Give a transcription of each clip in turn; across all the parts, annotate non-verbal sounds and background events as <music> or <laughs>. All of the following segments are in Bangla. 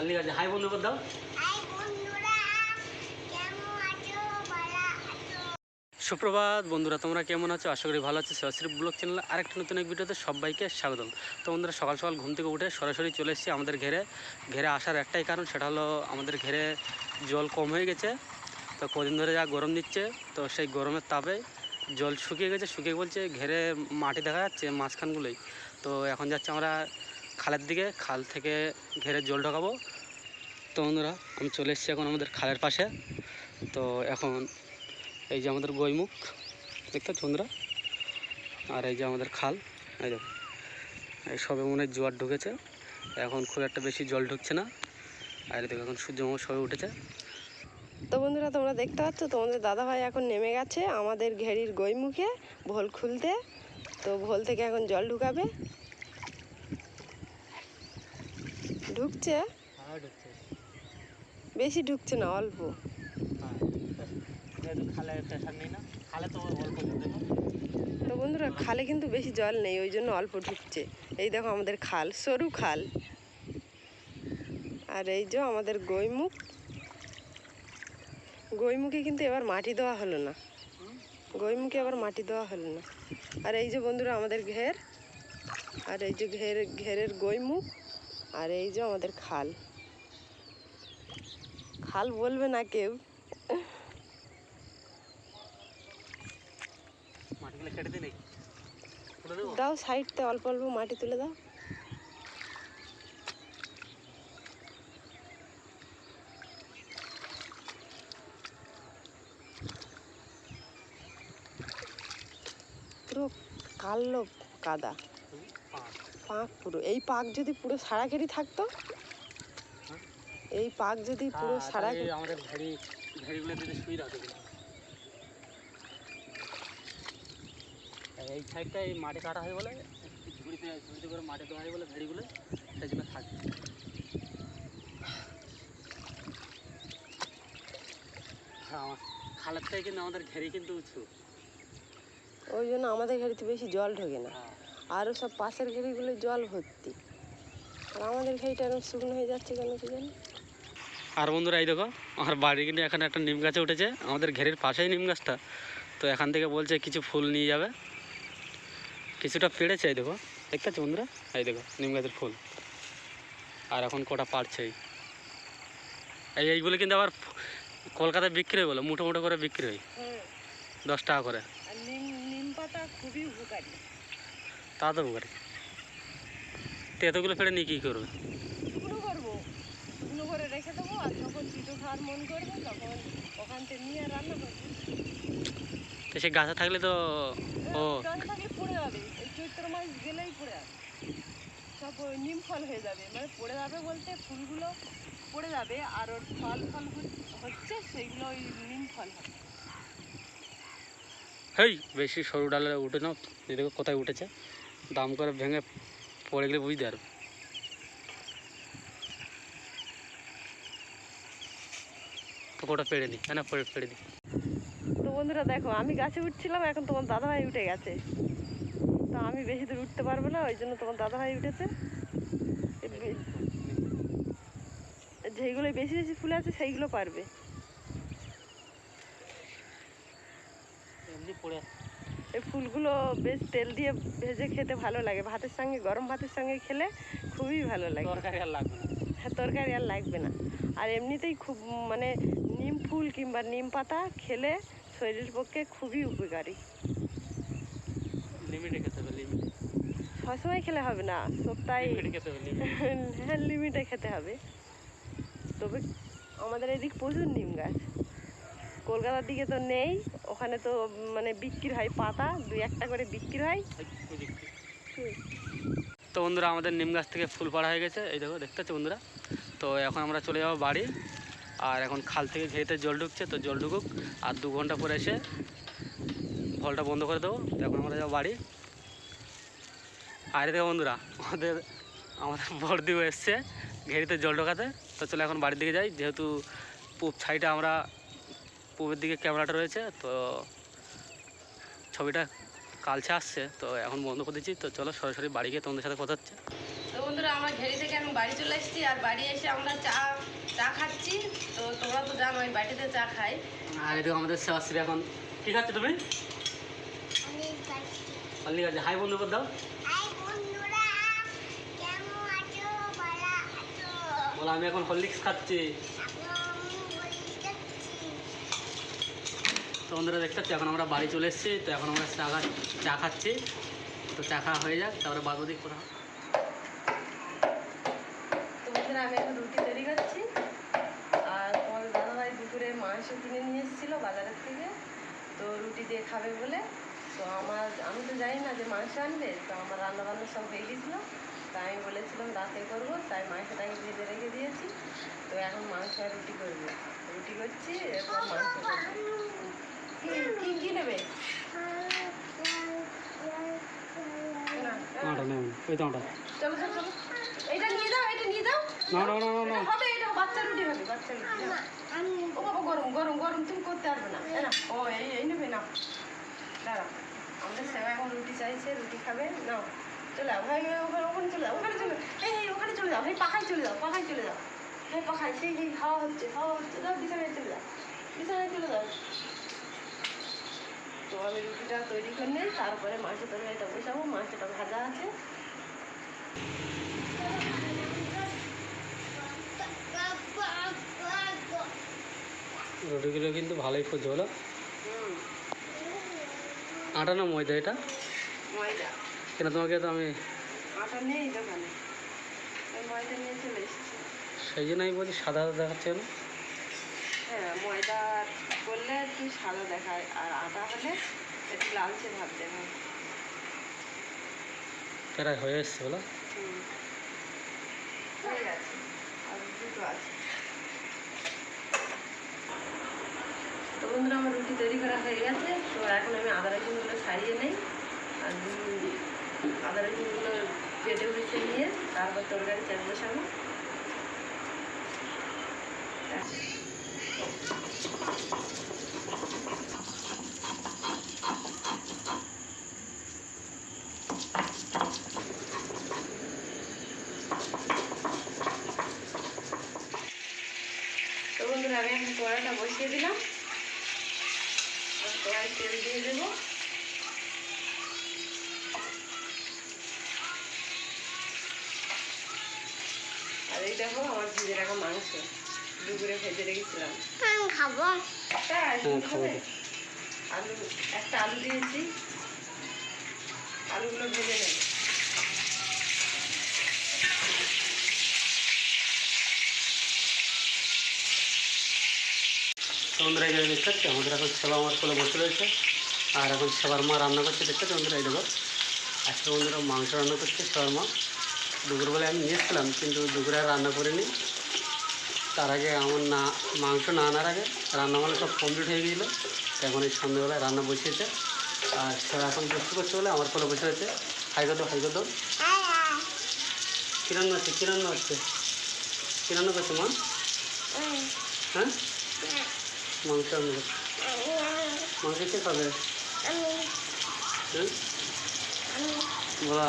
পাল্লি গাছে হাই বন্ধু দাও। আছো? আছো? সুপ্রভাত বন্ধুরা তোমরা কেমন আছো? আশা করি ভালো আছো। সরাসরি ব্লগ চ্যানেলে আরেকটা নতুন এক ভিডিওতে সবাইকে স্বাগতম। তো বন্ধুরা সকাল সকাল ঘুম থেকে উঠে সরাসরি চলে এসেছি আমাদের ঘেরে। ঘেরে আসার একটাই কারণ সেটা হলো আমাদের ঘেরে জল কম হয়ে গেছে। তো কদিন ধরে যা গরম দিচ্ছে তো সেই গরমের তাপে জল শুকিয়ে গেছে। শুকিয়ে বলছে ঘেরে মাটি দেখা যাচ্ছে মাঝখানগুলোই। তো এখন যাচ্ছে আমরা খালের দিকে খাল থেকে ঘেরে জল ঢোকাবো। তো বন্ধুরা আমি চলে এসেছি এখন আমাদের খালের পাশে। তো এখন এই যে আমাদের গৈমুখ দেখতে পাচ্ছ বন্ধুরা? আর এই যে আমাদের খাল এই দেখো। এই সবে মনে হয় জোয়ার ঢুকেছে। এখন খুব একটা বেশি জল ঢুকছে না। আর দেখো এখন সূর্যমুখ সবে উঠেছে। তো বন্ধুরা তোমরা দেখতে পাচ্ছ তোমাদের দাদাভাই এখন নেমে গেছে আমাদের ঘেরির গৈমুখে ভোল খুলতে। তো ভোল থেকে এখন জল ঢুকাবে। ঢুকছে। হ্যাঁ ঢুকছে। বেশি ঢুকছে না অল্প। হ্যাঁ। খালে না খালে তো অল্প তো বন্ধুরা খালে কিন্তু বেশি জল নেই ওই জন্য অল্প ঢুকছে। এই দেখো আমাদের খাল সরু খাল। আর এই যে আমাদের গৈমুখ। গৈমুখে কিন্তু এবার মাটি দেওয়া হলো না। গৈমুখে এবার মাটি দেওয়া হলো না। আর এই যে বন্ধুরা আমাদের ঘের। আর এই যে ঘের ঘেরের গৈমুখ। আর এই যে আমাদের খাল। খাল বলবে না কেউ। দাও সাইডতে অল্প অল্প মাটি তুলে দাও। পুরো কালো কাদা। পাক। পুরো। এই পাক যদি পুরো সারা কেরি থাকতো? এই পাক যদি পুরো হ্যাঁ, সারা তাহলে আমাদের ভেড়ি ভেড়িগুলো এই সাইডটা এই মাটি কাটা হয় বলে ঝুড়িতে ঝুড়িতে করে মাটি দেওয়া হয় বলে ভেড়িগুলো সেই জন্য থাকে। হ্যাঁ আমার খালের থেকে কিন্তু আমাদের ঘেরি কিন্তু উঁচু। ওই জন্য আমাদের ঘেরিতে বেশি জল ঢোকে না। হ্যাঁ। আরও সব পাশের ঘেরিগুলো জল ভর্তি। আর আমাদের ঘেরিটা এরকম শুকনো হয়ে যাচ্ছে কেন কি জানি? আর বন্ধুরা এই দেখো আমার বাড়ি কিন্তু এখানে একটা নিম গাছে উঠেছে। আমাদের ঘেরের পাশেই নিম গাছটা। তো এখান থেকে বলছে কিছু ফুল নিয়ে যাবে। কিছুটা পেড়েছে এই দেখো। দেখতে পাচ্ছ বন্ধুরা? এই দেখো নিম গাছের ফুল। আর এখন কটা পারছেই এই এইগুলো কিন্তু আবার কলকাতায় বিক্রি হয় বলো? মুঠো মুঠো করে বিক্রি হয়। দশ টাকা করে। নিম নিম পাতা খুবই উপকারী। তা তো করে তো এতগুলো ফেড়ে নিয়ে কী করবে শুকনো করব শুকনো করে রেখে দেবো আর যখন পিঠো খাওয়ার মন করবে তখন ওখান থেকে নিয়ে রান্না করব। তো সে গাছে থাকলে তো ও জল থাকলে পড়ে যাবে। এই চৈত্র মাস গেলেই পড়ে যাবে। সব নিম ফল হয়ে যাবে। মানে পড়ে যাবে বলতে ফুলগুলো পড়ে যাবে আর ওর ফল ফল হচ্ছে সেইগুলো ওই নিম ফল হবে। হেই বেশি সরু ডালে উঠে নাও। এই দেখো কোথায় উঠেছে। দাম করে ভেঙে পড়ে গেলে বুঝতে পারবে। কোটা পেড়ে দিই হ্যাঁ পেড়ে পেড়ে দিই। তো বন্ধুরা দেখো আমি গাছে উঠছিলাম এখন তোমার দাদাভাই উঠে গেছে। তো আমি বেশি দূর উঠতে পারব না ওই জন্য তোমার দাদাভাই উঠেছে। যেইগুলো বেশি বেশি ফুল আছে সেইগুলো পারবে। এই ফুলগুলো বেশ তেল দিয়ে ভেজে খেতে ভালো লাগে। ভাতের সঙ্গে গরম ভাতের সঙ্গে খেলে খুবই ভালো লাগে। তরকারি আর লাগবে না। হ্যাঁ তরকারি আর লাগবে না। আর এমনিতেই খুব মানে নিম ফুল কিংবা নিম পাতা খেলে শরীরের পক্ষে খুবই উপকারী। লিমিটে খেতে হবে লিমিটে সবসময় খেলে হবে না সপ্তাহে লিমিটে খেতে হবে লিমিটে <laughs> হ্যাঁ লিমিটে খেতে হবে। তবে আমাদের এদিক প্রচুর নিম গাছ। কলকাতার দিকে তো নেই ওখানে তো মানে বিক্রি হয় পাতা দুই একটা করে বিক্রি হয়। তো বন্ধুরা আমাদের নিম গাছ থেকে ফুল পাড়া হয়ে গেছে। এই দেখো দেখতে পাচ্ছ বন্ধুরা? তো এখন আমরা চলে যাব বাড়ি। আর এখন খাল থেকে ঘেরিতে জল ঢুকছে, তো জল ঢুকুক। আর দু ঘণ্টা পরে এসে ফলটা বন্ধ করে দেবো। এখন আমরা যাব বাড়ি। আর দেখো বন্ধুরা, আমাদের আমাদের বড়দিও এসছে ঘেরিতে জল ঢোকাতে। তো চলে এখন বাড়ির দিকে যাই। যেহেতু পূব সাইডে আমরা, পূবের দিকে ক্যামেরাটা রয়েছে, তো ছবিটা কালছে আসছে, তো এখন বন্ধ করে দিচ্ছি। তো চলো সরাসরি বাড়ি গিয়ে তোমাদের সাথে কথা হচ্ছে। তো বন্ধুরা আমরা ঘেরি থেকে আমি বাড়ি চলে এসেছি আর বাড়ি এসে আমরা চা চা খাচ্ছি। তো তোমরা তো জানো আমি বাড়িতে চা খাই। আর এদিকে আমাদের সেবাশ্রী এখন কি খাচ্ছ তুমি? আমি খাচ্ছি। পাল্লি খাচ্ছে। হাই বন্ধু দাও। আছো? আছো? বলো আমি এখন হরলিক্স খাচ্ছি। তো বন্ধুরা দেখতে পাচ্ছি এখন আমরা বাড়ি চলে এসেছি। তো এখন আমরা চা চা খাচ্ছি। তো চা খাওয়া হয়ে যাক তারপরে বাদ বাকি করা বন্ধুরা আমি এখন রুটি তৈরি করছি আর তোমার দাদাভাই দুপুরে মাংস কিনে নিয়ে এসেছিল বাজারের থেকে তো রুটি দিয়ে খাবে বলে তো আমার আমি তো জানি না যে মাংস আনবে তো আমার রান্না বান্না সব হয়ে গেছিল তাই আমি বলেছিলাম রাতে করব তাই মাংসটাকে ভেজে রেখে দিয়েছি তো এখন মাংস আর রুটি করব রুটি করছি এরপর মাংস কি- নেবে চলো চলো চলো এটা নিয়ে না না না না না। হবে এটা বাচ্চা রুটি হবে বাচ্চা রুটি। আমি ও বাবা গরম গরম গরম তুমি করতে পারবে না। না ও এই এই নেবে না দাঁড়া আমাদের সেবা এখন রুটি চাইছে রুটি খাবে। নাও। চলে যাও। ভাই ভাই, ওখানে ওখানে চলে যাও ওখানে চলে এই এই ওখানে চলে যাও। ভাই পাখায় চলে যাও পাখায় চলে যাও। হ্যাঁ পাখায়। সেই সেই হাওয়া হচ্ছে হাওয়া হচ্ছে। যাও বিছানায় চলে যাও। বিছানায় চলে যাও। তো আমি রুটিটা তৈরি করে নিই তারপরে মাংস তরকারিটা বসাবো। মাংসটা ভাজা আছে। রুটিগুলো কিন্তু ভালোই বলো হুম আটা না ময়দা এটা? ময়দা। কেন তোমাকে তো আমি আটা নেই দোকানে। ময়দা নিয়ে চলে এসেছি। সেই জন্য আমি বলছি সাদা দেখাচ্ছে কেন? হ্যাঁ ময়দা করলে একটু সাদা দেখায় আর আটা হলে একটু লালচে ভাব দেখায়। প্রায় হয়ে এসছে বলো। হয়ে গেছে। আর দুটো আছে। তো বন্ধুরা, আমার রুটি তৈরি করা হয়ে গেছে। তো এখন আমি আদা রসুনগুলো ছাড়িয়ে নেই। আর আদা রসুনগুলো কেটে উঠেছে নিয়ে তারপর তরকারি চাল বসাবো। তো বন্ধুরা আমি এখন কড়াটা বসিয়ে দিলাম আর কড়াই তেল দিয়ে দেবো আর এই দেখো আমার ভিজে রাখা মাংস দুপুরে ভেজে রেখেছিলাম। খাব। হ্যাঁ, খাব। খাবে? আলু একটা আলু দিয়েছি। আলুগুলো ভেজে নেব। বন্ধুরা এই দেখতে পাচ্ছি আমাদের এখন সেবা আমার কোলে বসে রয়েছে। আর এখন সেবার মা রান্না করছে দেখতে পাচ্ছি বন্ধুরা এই দেখো। আজকে বন্ধুরা মাংস রান্না করছে সেবার মা। দুপুরবেলায় আমি নিয়ে এসেছিলাম কিন্তু দুপুরে আর রান্না করিনি। তার আগে আমার না, মাংস না আনার আগে রান্না মানে সব কমপ্লিট হয়ে গিয়েছিল এখন এই সন্ধ্যেবেলায় রান্না বসিয়েছে। আর সেবা এখন বসতে করছে বলে আমার কোলে বসে রয়েছে। হাই কত হাই কত কী রান্না হচ্ছে, কী রান্না হচ্ছে? কী রান্না করছে, মা? হ্যাঁ? মাংস রান্না করছে মাংস কে খাবে? হ্যাঁ? বলা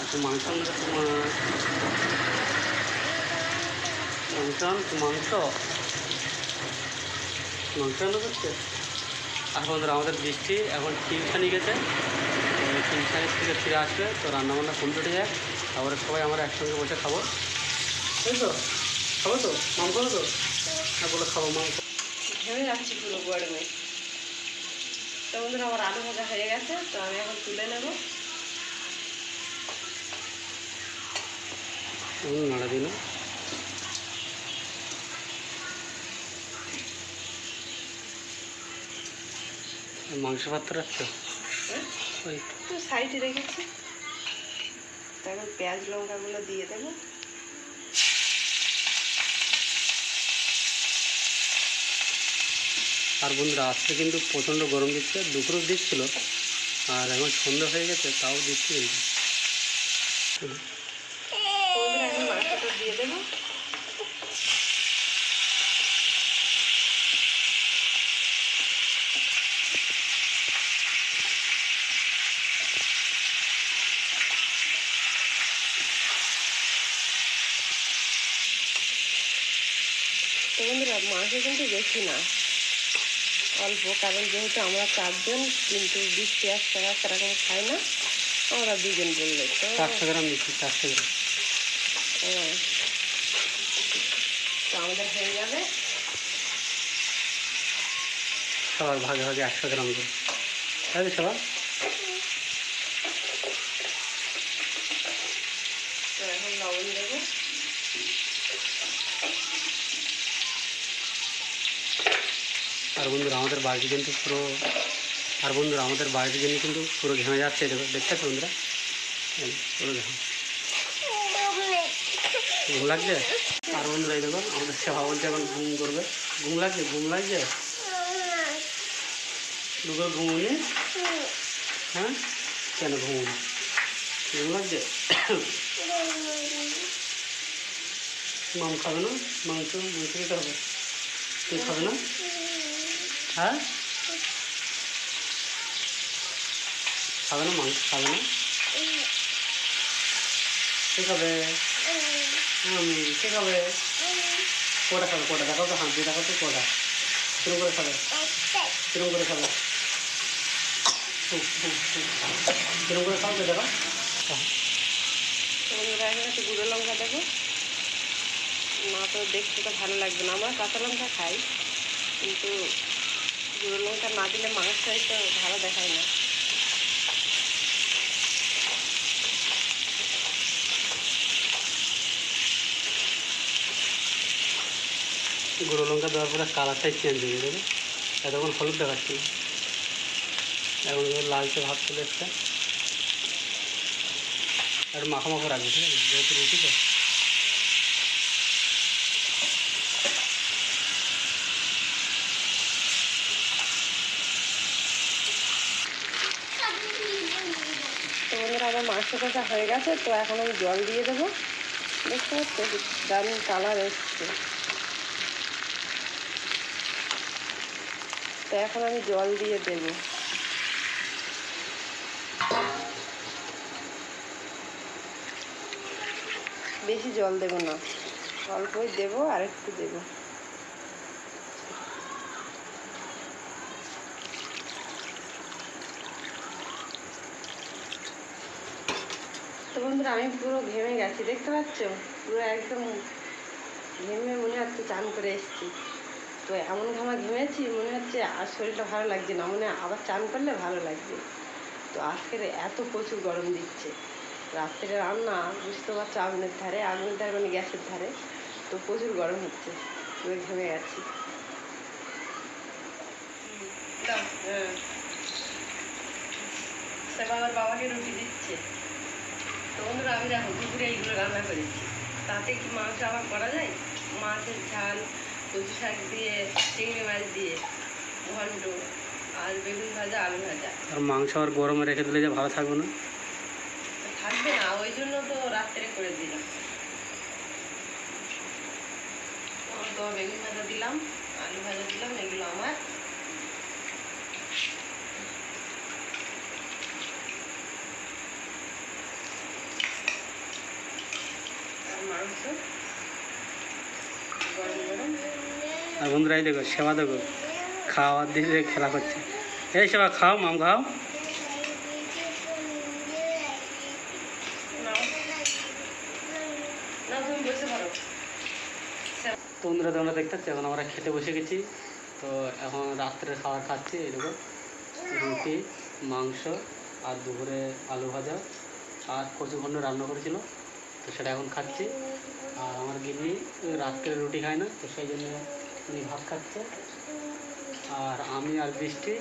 আচ্ছা মাংস আনতে মাংস। রান্না করছে আর বন্ধুরা আমাদের বৃষ্টি এখন টিউশানি গেছে। টিউশানি থেকে ফিরে আসবে তো রান্নাবান্না কমপ্লিট হয়ে যায় তারপরে সবাই আমরা একসঙ্গে বসে খাব। তাই তো খাব তো? মাংস তো? হ্যাঁ বলে খাব পুরো গরমে। তো বন্ধুরা আমার আলু ভাজা হয়ে গেছে তো আমি এখন তুলে নেব। নাড়া দিন মাংস পাত্র রাখছো? হ্যাঁ? ওই তো। সাইডে রেখেছি। তারপর পেঁয়াজ লঙ্কাগুলো দিয়ে দেবো। আর বন্ধুরা আজকে কিন্তু প্রচণ্ড গরম দিচ্ছে দুপুরও দিচ্ছিল আর এখন সন্ধ্যা হয়ে গেছে তাও দিচ্ছে কিন্তু। দিয়ে দেবো। তো বন্ধুরা মাংস কিন্তু বেশি না। অল্প কারণ যেহেতু আমরা চারজন কিন্তু বিশ পেঁয়াজ টাকা সেরকম খাই না। আমরা দুজন বললে তো। চারশো গ্রাম দিচ্ছি চারশো গ্রাম। হ্যাঁ। তো আমাদের হয়ে যাবে। সবার ভাগে ভাগে একশো গ্রাম করে তাই তো সবার তো এখন লবণ দেবো আর বন্ধুরা, আমাদের বাড়িতে কিন্তু পুরো আর বন্ধুরা, আমাদের বাড়িতে জন্য কিন্তু পুরো ঘেমে যাচ্ছে, দেখো দেখতে পাচ্ছ বন্ধুরা পুরো ঘেমে। ঘুম লাগছে? আর বন্ধুরা, এই দেখো, আমাদের সেবা বলছে এখন ঘুম করবে। ঘুম লাগছে? ঘুম লাগছে? দুটো ঘুমুনি হ্যাঁ? কেন ঘুমুনি ঘুম লাগছে? মাম খাবে না? মাংস মাংস খেতে হবে তুই খাবে না? হ্যাঁ? খাবে না মাংস? খাবে না? কে খাবে? আমি কে খাবে? কটা খাবে? কটা? দেখো তো দিয়ে, দেখো তো কটা। কিরম করে খাবে? কিরম করে খাবে। কিরম করে দেখো তো একটু গুঁড়ো লঙ্কা দেবো না তো দেখতে তো ভালো লাগবে না। আমরা কাঁচা লঙ্কা খাই, কিন্তু গুঁড়ো লঙ্কা না দিলে মাংসটাই তো ভালো দেখায় না। গুঁড়ো লঙ্কা দেওয়ার পরে কালারটাই চেঞ্জ হয়ে যাবে। এতক্ষণ হলুদ দেখাচ্ছি। এখন লালচে ভাব চলে এসছে। আর মাখা মাখা রাখবে, ঠিক আছে? যেহেতু রুটি তো। মাংস কষা হয়ে গেছে, তো এখন আমি জল দিয়ে দেবো। দেখতে পাচ্ছ দারুণ কালার এসছে। তো এখন আমি জল দিয়ে দেবো। বেশি জল দেবো না, অল্পই দেবো আর একটু দেবো। বন্ধুরা, আমি পুরো ঘেমে গেছি, দেখতে পাচ্ছ? পুরো একদম ঘেমে মনে হচ্ছে চান করে এসেছি। তো এমন ঘামা ঘেমেছি, মনে হচ্ছে আর শরীরটা ভালো লাগছে না, মনে আবার চান করলে ভালো লাগবে। তো আজকের এত প্রচুর গরম দিচ্ছে। রাত্রে রান্না, বুঝতে পারছ, আগুনের ধারে আগুনের ধারে মানে গ্যাসের ধারে। তো প্রচুর গরম হচ্ছে, পুরো ঘেমে গেছি। হ্যাঁ। বাবাকে রুটি দিচ্ছে। তো বন্ধুরা আমি দেখো দুপুরে এইগুলো রান্না করেছি। তাতে কি মাংস আবার করা যায়? মাছের ঝাল কচু শাক দিয়ে চিংড়ি মাছ দিয়ে ঘন্ট আর বেগুন ভাজা আলু ভাজা। আর মাংস আর গরমে রেখে দিলে যে ভালো থাকবে না? থাকবে না ওই জন্য তো রাত্রে করে দিলাম। তো বেগুন ভাজা দিলাম আলু ভাজা দিলাম এগুলো আমার। আর বন্ধুরা এই দেখো সেবা দেখো। খাওয়ার দিয়ে খেলা করছে এই সেবা খাও মাম খাও। তো বন্ধুরা তোমরা দেখতে পাচ্ছ এখন আমরা খেতে বসে গেছি। তো এখন রাত্রের খাবার খাচ্ছি এই দেখো রুটি মাংস আর দুপুরে আলু ভাজা আর কচু ঘণ্ড রান্না করেছিল। তো সেটা এখন খাচ্ছি। আর আমার গিনি রাত্রে রুটি খায় না, তো সেই জন্য উনি ভাত খাচ্ছে। আর আমি আর বৃষ্টি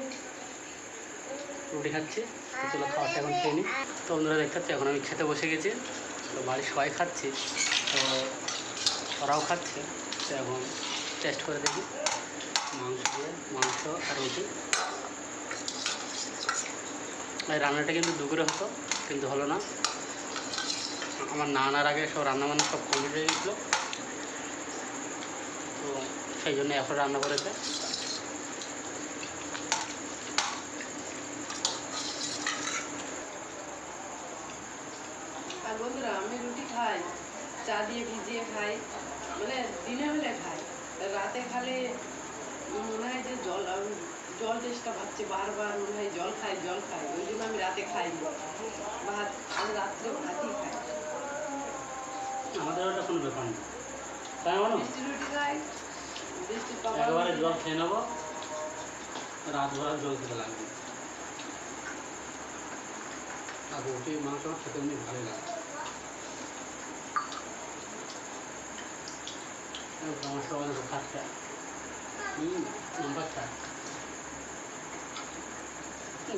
রুটি খাচ্ছি, তো চলো খাওয়াটা এখন খেয়ে নিই। তো বন্ধুরা দেখতে পাচ্ছি, এখন আমি খেতে বসে গেছি, তো বাড়ির সবাই খাচ্ছি, তো ওরাও খাচ্ছে। তো এখন টেস্ট করে দেখি, মাংস দিয়ে, মাংস আর রুটি। রান্নাটা কিন্তু দুপুরে হতো, কিন্তু হলো না। আমার না আনার আগে সব রান্না বান্না সব কমপ্লিট হয়ে গেছিল। তো সেই জন্য এখন রান্না করেছে আর বন্ধুরা, আমি রুটি খাই, চা দিয়ে ভিজিয়ে খাই মানে দিনে হলে খাই। রাতে খালে মনে হয় যে জল জল চেষ্টা পাচ্ছে বারবার মনে হয় জল খাই জল খাই। ওই জন্য আমি রাতে খাই ভাত, আমি রাত্রে ভাতই খাই। আমাদের ওটা কোনো ব্যাপার নেই তাই বৃষ্টির একবারে জল খেয়ে নেব রাত ভর জল খেতে লাগবে। আর রুটি মাংস খেতে এমনি ভালোই লাগে। আমার সবাই খাচ্ছে হুম নাম্বার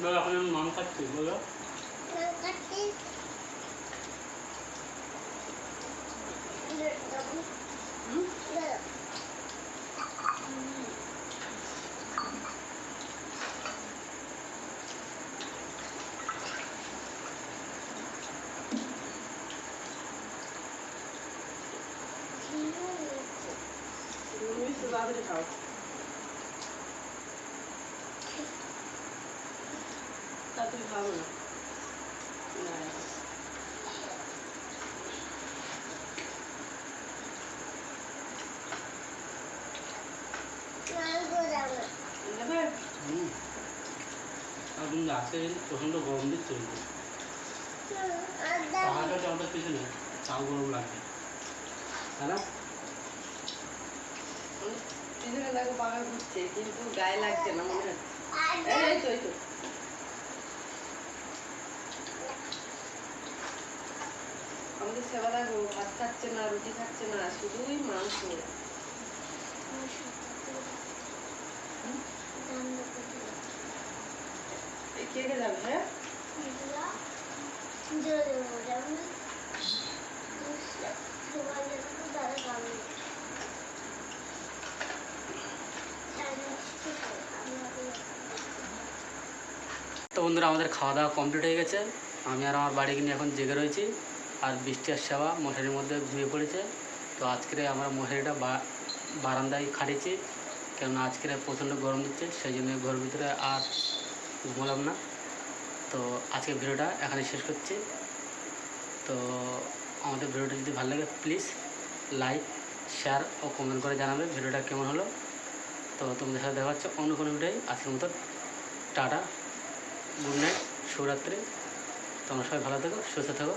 বলো এখন আমি মাম খাচ্ছি বলো। কাটতে হুম? তুমি তো তাড়াতাড়ি খাও তাড়াতাড়ি খাও না না নেবে হুম কিন্তু প্রচণ্ড গরম দিচ্ছে কিন্তু পাহাড়টা আমাদের পিছনে তাও গরম লাগবে। তাই না? পিছনে দেখো ঘুরছে কিন্তু গায়ে লাগছে না মনে হচ্ছে। এই, এই তো এই তো। আমাদের সেবা দেখো ভাত খাচ্ছে না রুটি খাচ্ছে না শুধুই মাংস। এই কে কে যাবে? তো বন্ধুরা, আমাদের খাওয়া দাওয়া কমপ্লিট হয়ে গেছে। আমি আর আমার বাড়ি নিয়ে এখন জেগে রয়েছি। আর বৃষ্টি আর সেবা মশারির মধ্যে ধুয়ে পড়েছে। তো আজকে আমরা মশারিটা বারান্দায় খাটিয়েছি কেননা আজকে প্রচণ্ড গরম দিচ্ছে, সেই জন্য ঘরের ভিতরে আর ঘুমলাম না। তো আজকে ভিডিওটা এখানে শেষ করছি। তো আমাদের ভিডিওটা যদি ভালো লাগে প্লিজ লাইক শেয়ার ও কমেন্ট করে জানাবে ভিডিওটা কেমন হলো। তো তোমাদের সাথে দেখা হচ্ছে অন্য কোনো ভিডিওই আজকের মতো টাটা গুড নাইট শুভরাত্রি। তোমরা সবাই ভালো থেকো, সুস্থ থেকো।